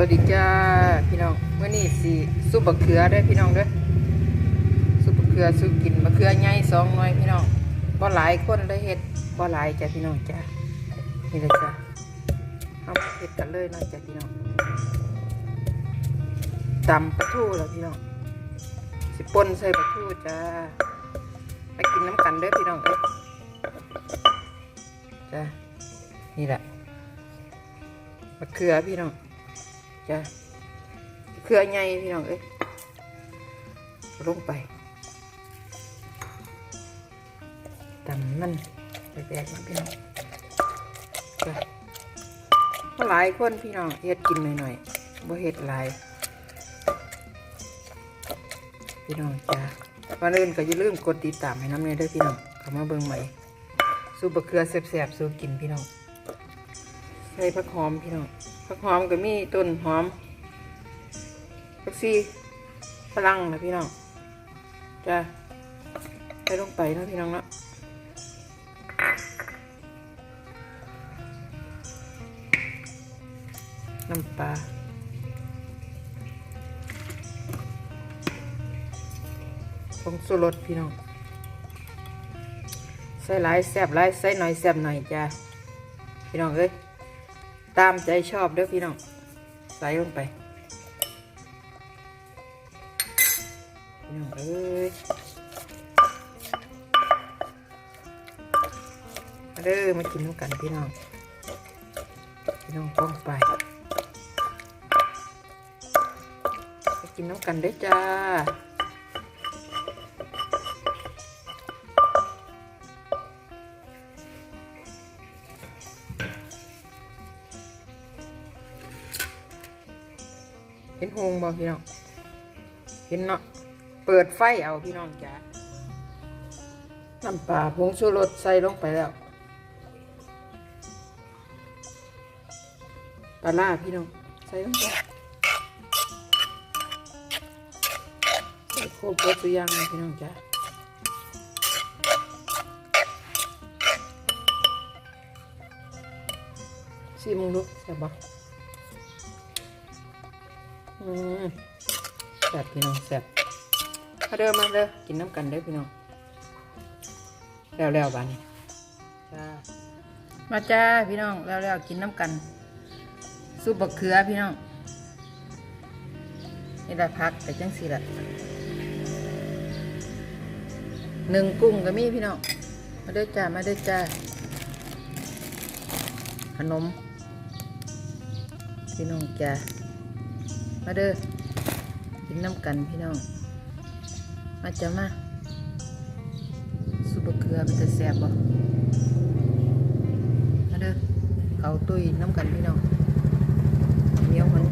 วัสดีจ้าพี่น้องเมื่อนี้สิซุปบะเขือได้อพี่น้องด้อซุปบะเขือซุปกินบะเขือใหญ่สองหน่อยพี่น้องบ่หลายคนได้เฮ็ดบ่หลายจ้ะพี่น้องจ้านี่เลยจ้ะเอาเฮ็ดกันเลยนะจ้ะพี่น้องตำปลาทูแล้วพี่น้องสิป่นใส่ปลาทูจ้าไปกินน้ำกันเด้อพี่น้องเอ้ยจ้านี่แหละมะเขือพี่น้อง จ้ะมะเขือใหญ่พี่น้องเอ้ยลงไปตำมันแตกๆนะพี่น้องจ้ะก็หลายคนพี่น้องเฮ็ดกินหน่อยๆบ่เฮ็ดหลายพี่น้องจ้ะก่อนอื่นก็อย่าลืมกดติดตามให้น้ำเนยด้วยพี่น้องเข้ามาเบิ่งใหม่สูบะเขือแซ่บๆสูกินพี่น้องใส่ผักหอมพี่น้อง ผักหอมก็มีต้นหอมผักซีฝรั่งนะพี่น้องจ้าใส่ลงไปนะพี่น้องเนาะน้ำปลาผงสุรสพี่น้อง ใส่หลายแซ่บหลายใส่หน่อยแซ่บหน่อยจ้าพี่น้องเอ้ย ตามใจชอบเด้อพี่น้อง ใส่ลงไป พี่น้องเอ้ยมาเด้อมากินน้ำกันพี่น้อง พี่น้องป้องไปมากินน้ำกันเด้อจ้า เห็นหงบ่พี่น้อง เห็นเนาะ เปิดไฟเอาพี่น้องจ้าน้ำปลาผงชูรสใส่ลงไปแล้วปลาล่าพี่น้อง ใส่ลงไปใส่โคบรสสุอยางเลยพี่น้องจ้าซีมึงดูใส่บ่ แซ่บพี่น้องแซ่บมาเด้อมาเด้อกินน้ำกันเด้อพี่น้องแล้วแล้วบ้านี้จ้ามาจ้าพี่น้องแล้วแล้วกินน้ำกันซุปบะเขือพี่น้องนี่ได้พักแต่จังสิละหนึ่งกุ้งก็มีพี่น้องมาเด้อจ้ามาเด้อจ้าขนมพี่น้องจ้า มาเด้อกินน้ำกันพี่น้อง มาจะมาซุปเปอร์เกลือมันจะแซบบ่มาเด้อเขาตุยน้ำกันพี่น้องเหนียวหอน